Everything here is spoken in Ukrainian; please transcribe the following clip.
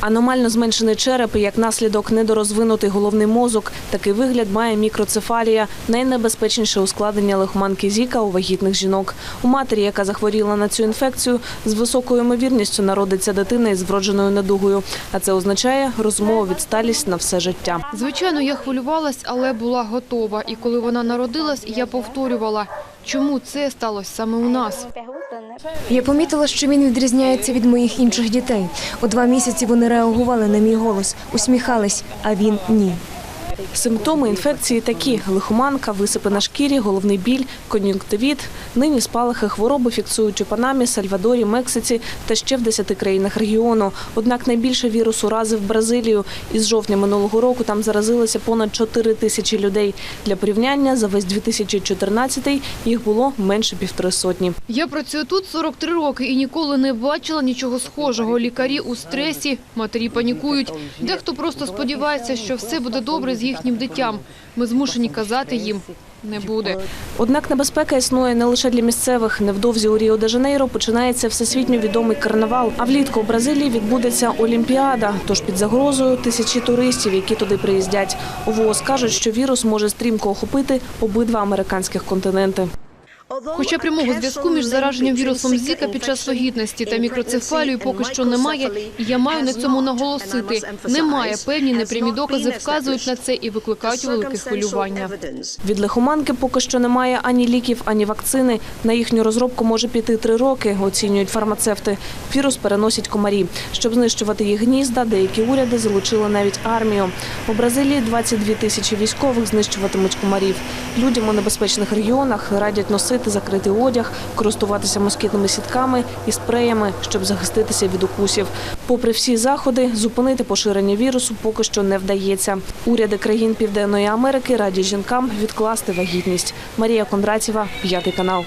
Аномально зменшений череп і як наслідок недорозвинутий головний мозок. Такий вигляд має мікроцефалія, найнебезпечніше ускладнення лихоманки Зіка у вагітних жінок. У матері, яка захворіла на цю інфекцію, з високою ймовірністю народиться дитина із вродженою недугою. А це означає розумову відсталість на все життя. Звичайно, я хвилювалась, але була готова. І коли вона народилась, я повторювала, чому це сталося саме у нас. Я помітила, що він відрізняється від моїх інших дітей. У два місяці вони реагували на мій голос, усміхались, а він ні. Симптоми інфекції такі: лихоманка, висипи на шкірі, головний біль, кон'юнктивіт. Нині спалахи хвороби фіксують у Панамі, Сальвадорі, Мексиці та ще в 10 країнах регіону. Однак найбільше вірус уразив Бразилію. Із жовтня минулого року там заразилося понад 4 тисячі людей. Для порівняння за весь 2014 їх було менше півтори сотні. Я працюю тут 43 роки і ніколи не бачила нічого схожого. Лікарі у стресі, матері панікують. Дехто просто сподівається, що все буде добре з їхнім дитям. Ми змушені казати їм не буде. Однак небезпека існує не лише для місцевих. Невдовзі у Ріо-де-Жанейро починається всесвітньо відомий карнавал. А влітку у Бразилії відбудеться Олімпіада. Тож під загрозою тисячі туристів, які туди приїздять. У ВООЗ кажуть, що вірус може стрімко охопити обидва американських континенти. Хоча прямого зв'язку між зараженням вірусом Зіка під час вагітності та мікроцефалією поки що немає, і я маю на цьому наголосити. Немає певні непрямі докази вказують на це і викликають велике хвилювання. Від лихоманки поки що немає ані ліків, ані вакцини. На їхню розробку може піти три роки, оцінюють фармацевти. Вірус переносять комарі. Щоб знищувати їх гнізда, деякі уряди залучили навіть армію. У Бразилії 22 тисячі військових знищуватимуть комарів. Людям у небезпечних регіонах радять носити закритий одяг, користуватися москітними сітками і спреями, щоб захиститися від укусів. Попри всі заходи, зупинити поширення вірусу поки що не вдається. Уряди країн Південної Америки радять жінкам відкласти вагітність. Марія Кондратєва, п'ятий канал.